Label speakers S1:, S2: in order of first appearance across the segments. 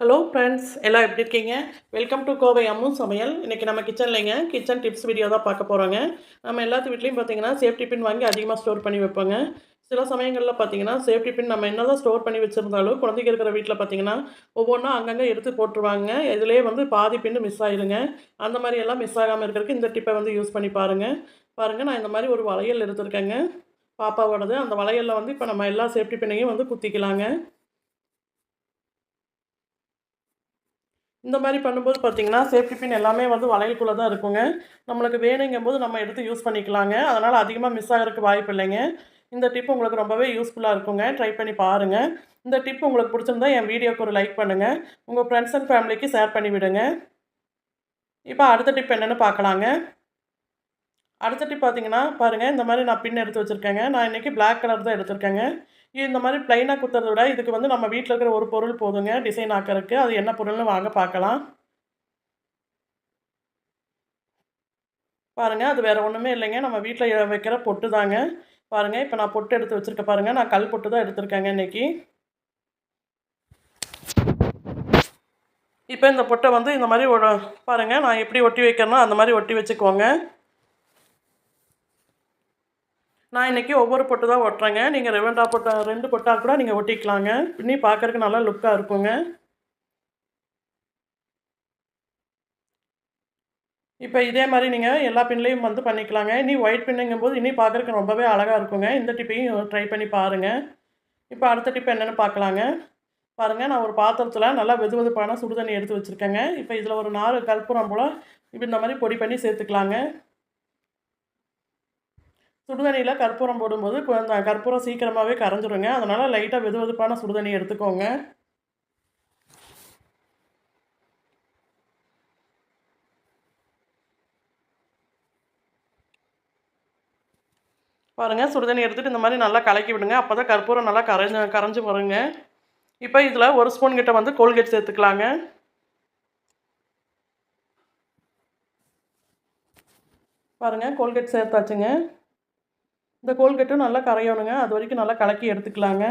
S1: Hello friends எல்லாம் எப்படி இருக்கீங்க? வெல்கம் டு கோவை அம்மு சமையல். இன்றைக்கி நம்ம கிச்சன்லைங்க கிச்சன் டிப்ஸ் வீடியோ தான் பார்க்க போகிறோங்க நம்ம எல்லாத்து வீட்லேயும் பார்த்தீங்கன்னா சேஃப்டி பின் வாங்கி அதிகமாக ஸ்டோர் பண்ணி வைப்போங்க. சில சமயங்களில் பார்த்தீங்கன்னா சேஃப்டி பின் நம்ம என்ன தான் ஸ்டோர் பண்ணி வச்சுருந்தாலும் குழந்தைங்க இருக்கிற வீட்டில் பார்த்தீங்கன்னா ஒவ்வொன்றா அங்கங்கே எடுத்து போட்டுருவாங்க. இதிலே வந்து பாதி பின்னு மிஸ் ஆகிடுங்க அந்த மாதிரி எல்லாம் மிஸ் ஆகாமல் இருக்கிறதுக்கு இந்த டிப்பை வந்து யூஸ் பண்ணி பாருங்கள் பாருங்கள் நான் இந்த மாதிரி ஒரு வளையல் எடுத்துருக்கேங்க. பாப்பாவோடது. அந்த வளையலில் வந்து இப்போ நம்ம எல்லா சேஃப்டி பின்னையும் வந்து குத்திக்கலாங்க. இந்த மாதிரி பண்ணும்போது பார்த்தீங்கன்னா சேஃப்டி பின் எல்லாமே வந்து வளையலுக்குள்ளே தான் இருக்குங்க. நம்மளுக்கு வேணுங்கும் போது நம்ம எடுத்து யூஸ் பண்ணிக்கலாங்க. அதனால் அதிகமாக மிஸ் ஆகிறதுக்கு வாய்ப்பு இல்லைங்க. இந்த டிப் உங்களுக்கு ரொம்பவே யூஸ்ஃபுல்லாக இருக்குங்க. ட்ரை பண்ணி பாருங்கள் இந்த டிப் உங்களுக்கு பிடிச்சிருந்தா என் வீடியோக்கு ஒரு லைக் பண்ணுங்கள் உங்கள் ஃப்ரெண்ட்ஸ் அண்ட் ஃபேமிலிக்கு ஷேர் பண்ணி விடுங்க. இப்போ அடுத்த டிப் என்னென்னு பார்க்கலாங்க. அடுத்த டிப் பார்த்தீங்கன்னா பாருங்கள் இந்த மாதிரி நான் பின் எடுத்து வச்சுருக்கேங்க. நான் இன்றைக்கி பிளாக் கலர் தான் எடுத்திருக்கேங்க. இந்த மாதிரி ப்ளைனாக குத்துறத விட இதுக்கு வந்து நம்ம வீட்டில் இருக்கிற ஒரு பொருள் போதுங்க. டிசைன் ஆக்கிறதுக்கு. அது என்ன பொருள்னு வாங்க பார்க்கலாம். பாருங்கள் அது வேறு ஒன்றுமே இல்லைங்க. நம்ம வீட்டில் வைக்கிற பொட்டு தாங்க. பாருங்கள் இப்போ நான் பொட்டு எடுத்து வச்சுருக்க பாருங்கள் நான் கல் பொட்டு தான் எடுத்திருக்கேங்க இன்றைக்கி இப்போ இந்த பொட்டை வந்து இந்த மாதிரி பாருங்கள் நான் எப்படி ஒட்டி வைக்கிறேனோ அந்த மாதிரி ஒட்டி வச்சுக்கோங்க. நான் இன்றைக்கி ஒவ்வொரு பொட்டு தான் ஒட்டுறேங்க. நீங்கள் ரெவெண்டா பொட்டா ரெண்டு பொட்டாக கூட நீங்கள் ஒட்டிக்கலாங்க. பின்னி பார்க்குறக்கு நல்லா லுக்காக இருக்குங்க. இப்போ இதே மாதிரி நீங்கள் எல்லா பின்லேயும் வந்து பண்ணிக்கலாங்க. இனி ஒயிட் பின்னுங்கும் போது இனி பார்க்குறக்கு ரொம்பவே அழகாக இருக்குங்க. இந்த டிப்பையும் ட்ரை பண்ணி பாருங்கள் இப்போ அடுத்த டிப் என்னென்னு பார்க்கலாங்க பாருங்கள் நான் ஒரு பாத்திரத்தில் நல்லா வெது வெதுப்பான சுடுதண்ணி எடுத்து வச்சுருக்கேங்க. இப்போ இதில் ஒரு நாலு கற்பூரம் போல் இப்போ இந்த மாதிரி பொடி பண்ணி சேர்த்துக்கலாங்க. சுடுதண்ணியில் கற்பூரம் போடும்போது அந்த கற்பூரம் சீக்கிரமாகவே கரைஞ்சிருங்க. அதனால் லைட்டாக வெது வெதுப்பான சுடுதண்ணி எடுத்துக்கோங்க. பாருங்கள் சுடுதண்ணி எடுத்துகிட்டு இந்த மாதிரி நல்லா கலக்கி விடுங்க. அப்போ தான் கற்பூரம் நல்லா கரைஞ்சு கரைஞ்சி வருங்க. இப்போ இதில் ஒரு ஸ்பூன் கிட்ட வந்து கோல்கேட் சேர்த்துக்கலாங்க. பாருங்கள் கோல்கேட் சேர்த்தாச்சுங்க. இந்த கோல்கட்டும் நல்லா கரையணுங்க. அது வரைக்கும் நல்லா கலக்கி எடுத்துக்கலாங்க.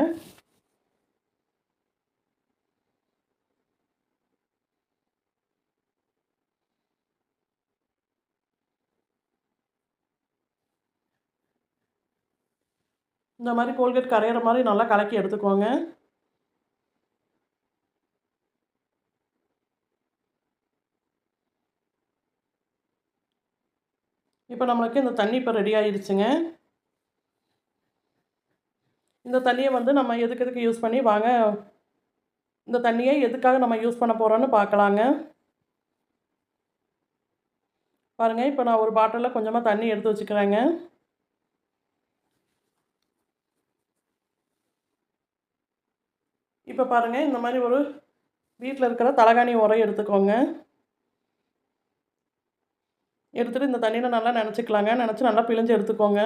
S1: இந்த மாதிரி கோல்கேட் கரையிற மாதிரி நல்லா கலக்கி எடுத்துக்கோங்க. இப்போ நம்மளுக்கு இந்த தண்ணி இப்போ ரெடி ஆயிடுச்சுங்க. இந்த தண்ணியை வந்து நம்ம எதுக்கு எதுக்கு யூஸ் பண்ணி வாங்க? இந்த தண்ணியை எதுக்காக நம்ம யூஸ் பண்ண போகிறோன்னு பார்க்கலாங்க. பாருங்கள் இப்போ நான் ஒரு பாட்டிலில் கொஞ்சமாக தண்ணி எடுத்து வச்சுக்கிறேங்க. இப்போ பாருங்கள் இந்த மாதிரி ஒரு வீட்டில் இருக்கிற தலகாணி உரம் எடுத்துக்கோங்க. எடுத்துகிட்டு இந்த தண்ணியில் நல்லா நினச்சிக்கலாங்க. நினச்சி நல்லா பிழிஞ்சு எடுத்துக்கோங்க.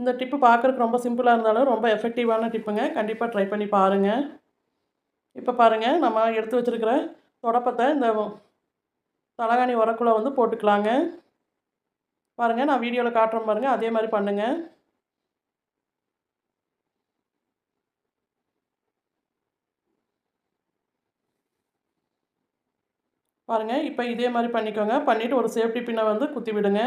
S1: இந்த டிப்பு பார்க்குறக்கு ரொம்ப சிம்பிளாக இருந்தாலும் ரொம்ப எஃபெக்டிவான டிப்புங்க கண்டிப்பாக ட்ரை பண்ணி பாருங்கள் இப்போ பாருங்கள் நம்ம எடுத்து வச்சுருக்கிற தொடப்பத்தை இந்த தலகாணி உரக்குள்ளே வந்து போட்டுக்கலாங்க. பாருங்கள் நான் வீடியோவில் காட்டுறேன் பாருங்கள் அதே மாதிரி பண்ணுங்கள் பாருங்கள் இப்போ இதே மாதிரி பண்ணிக்கோங்க. பண்ணிவிட்டு ஒரு சேஃப்டி பின்னை வந்து குத்தி விடுங்க.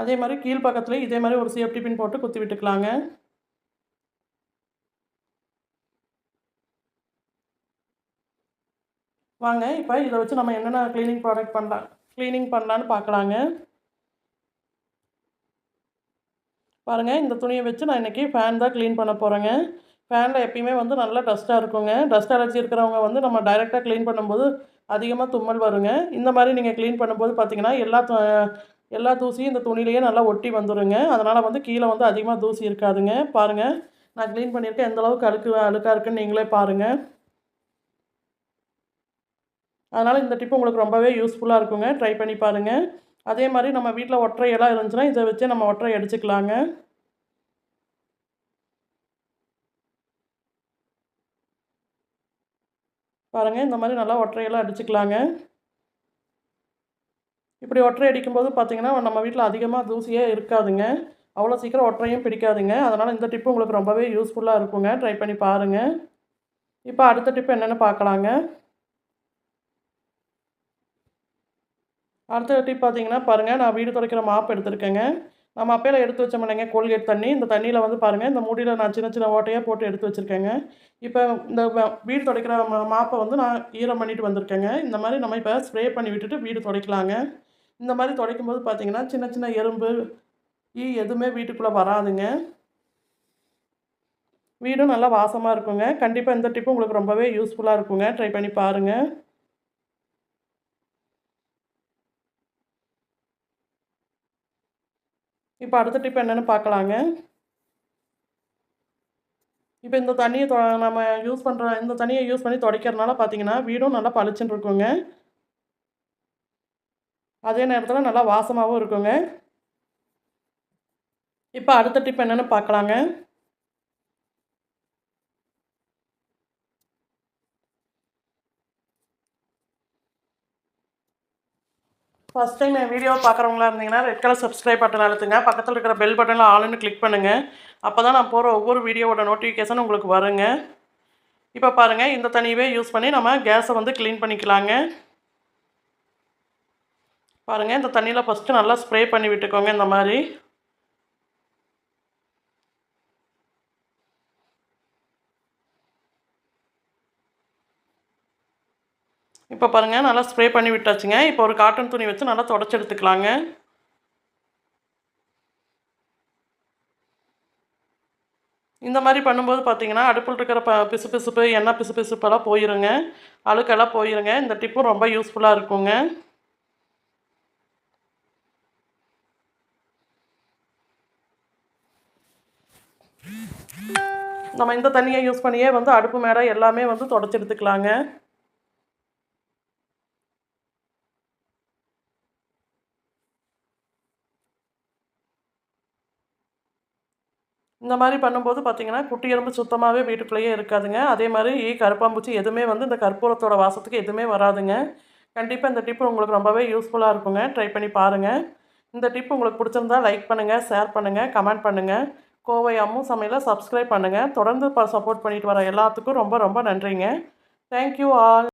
S1: அதே மாதிரி கீழ் பக்கத்துலேயும் இதே மாதிரி ஒரு சேஃப்டி பின் போட்டு குத்தி விட்டுக்கலாங்க. வாங்க இப்போ இதை வச்சு நம்ம என்னென்ன க்ளீனிங் ப்ராடக்ட் பண்ணலாம் க்ளீனிங் பண்ணலான்னு பார்க்கலாங்க. பாருங்கள் இந்த துணியை வச்சு நான் இன்றைக்கி ஃபேன் தான் க்ளீன் பண்ண போகிறேங்க ஃபேனில் எப்பயுமே வந்து நல்லா டஸ்ட்டாக இருக்குங்க. டஸ்ட் அலர்ஜி இருக்கிறவங்க வந்து நம்ம டைரெக்டாக க்ளீன் பண்ணும்போது அதிகமாக தும்மல் வருங்க. இந்த மாதிரி நீங்கள் க்ளீன் பண்ணும்போது பார்த்தீங்கன்னா எல்லா எல்லா தூசியும் இந்த துணிலேயே நல்லா ஒட்டி வந்துடுங்க அதனால் வந்து கீழே வந்து அதிகமாக தூசி இருக்காதுங்க. பாருங்கள் நான் க்ளீன் பண்ணியிருக்கேன். எந்தளவுக்கு அழுக்கு அழுக்காக இருக்குன்னு நீங்களே பாருங்கள் அதனால் இந்த டிப்பு உங்களுக்கு ரொம்பவே யூஸ்ஃபுல்லாக இருக்குங்க. ட்ரை பண்ணி பாருங்கள் அதே மாதிரி நம்ம வீட்டில் ஒற்றை இருந்துச்சுன்னா இதை வச்சு நம்ம ஒற்றை அடிச்சுக்கலாங்க பாருங்கள் இந்த மாதிரி நல்லா ஒற்றையெல்லாம் அடிச்சுக்கலாங்க. இப்படி ஒற்றை அடிக்கும்போது பார்த்திங்கன்னா நம்ம வீட்டில் அதிகமாக தூசியே இருக்காதுங்க. அவ்வளோ சீக்கிரம் ஒற்றையும் பிடிக்காதுங்க. அதனால் இந்த டிப்பு உங்களுக்கு ரொம்பவே யூஸ்ஃபுல்லாக இருக்குங்க. ட்ரை பண்ணி பாருங்கள் இப்போ அடுத்த டிப்பு என்னென்னு பார்க்கலாங்க. அடுத்த டிப் பார்த்தீங்கன்னா பாருங்கள் நான் வீடு துடைக்கிற மாப் எடுத்திருக்கேங்க. நம்ம அப்பையில் எடுத்து வச்சோம்லங்க கோல்கேட் தண்ணி. இந்த தண்ணியில் வந்து பாருங்கள் இந்த மூடியில் நான் சின்ன சின்ன ஓட்டையாக போட்டு எடுத்து வச்சுருக்கேங்க. இப்போ இந்த வீடு துடைக்கிற மாப்பை வந்து நான் ஈரம் பண்ணிட்டு வந்திருக்கேங்க. இந்த மாதிரி நம்ம இப்போ ஸ்ப்ரே பண்ணி விட்டுட்டு வீடு துடைக்கலாங்க. இந்த மாதிரி துடைக்கும் போது பார்த்தீங்கன்னா சின்ன சின்ன எறும்பு ஈ எதுவுமே வீட்டுக்குள்ளே வராதுங்க. வீடும் நல்லா வாசமாக இருக்குங்க. கண்டிப்பாக இந்த டிப்பு உங்களுக்கு ரொம்பவே யூஸ்ஃபுல்லாக இருக்குங்க. ட்ரை பண்ணி பாருங்கள் இப்போ அடுத்த டிப் என்னென்னு பார்க்கலாங்க இப்போ இந்த தண்ணியை நம்ம யூஸ் பண்ணுற இந்த தண்ணியை யூஸ் பண்ணி துடைக்கிறதுனால பார்த்தீங்கன்னா வீடும் நல்லா பளிச்சுன்னு இருக்குங்க. அதே நேரத்தில் நல்லா வாசமாகவும் இருக்குங்க. இப்போ அடுத்த டிப் என்னென்னு பார்க்கலாங்க ஃபஸ்ட் டைம் என் வீடியோ பார்க்குறவங்களா இருந்தீங்கன்னா ரெட் கலர் சப்ஸ்கிரைப் பட்டன் அழுத்துங்க. பக்கத்தில் இருக்கிற பெல் பட்டனில் ஆளுன்னு கிளிக் பண்ணுங்கள் அப்போ தான் நான் போகிற ஒவ்வொரு வீடியோவோட நோட்டிஃபிகேஷன் உங்களுக்கு வருங்க. இப்போ பாருங்கள் இந்த தண்ணியவே யூஸ் பண்ணி நம்ம கேஸை வந்து க்ளீன் பண்ணிக்கலாங்க. பாருங்கள் இந்த தண்ணியில் ஃபஸ்ட்டு நல்லா ஸ்ப்ரே பண்ணி விட்டுக்கோங்க இந்த மாதிரி. இப்போ பாருங்கள் நல்லா ஸ்ப்ரே பண்ணி விட்டாச்சுங்க. இப்போ ஒரு காட்டன் துணி வச்சு நல்லா தொடச்சி எடுத்துக்கலாங்க. இந்த மாதிரி பண்ணும்போது பார்த்தீங்கன்னா அடுப்பில் இருக்கிற ப பிசு பிசுப்பு எண்ணெய் பிசு பிசுப்பெல்லாம் போயிருங்க. அழுக்கெல்லாம் போயிருங்க. இந்த டிப்பும் ரொம்ப யூஸ்ஃபுல்லாக இருக்குங்க. நம்ம இந்த தண்ணியை யூஸ் பண்ணியே வந்து அடுப்பு மேடை எல்லாமே வந்து தொடச்சி எடுத்துக்கலாங்க. இந்த மாதிரி பண்ணும்போது பார்த்திங்கன்னா குட்டி எறும்பு சுத்தமாகவே வீட்டுக்குள்ளேயே இருக்காதுங்க. அதே மாதிரி கருப்பாம்பூச்சி எதுவுமே வந்து இந்த கற்பூரத்தோட வாசத்துக்கு எதுவுமே வராதுங்க. கண்டிப்பாக இந்த டிப்பு உங்களுக்கு ரொம்பவே யூஸ்ஃபுல்லாக இருக்குங்க. ட்ரை பண்ணி பாருங்கள் இந்த டிப் உங்களுக்கு பிடிச்சிருந்தா லைக் பண்ணுங்கள் ஷேர் பண்ணுங்கள் கமெண்ட் பண்ணுங்கள் கோவை அம்மு சமையலை சப்ஸ்கிரைப் பண்ணுங்கள் தொடர்ந்து சப்போர்ட் பண்ணிட்டு வர எல்லாத்துக்கும் ரொம்ப ரொம்ப நன்றிங்க. Thank you all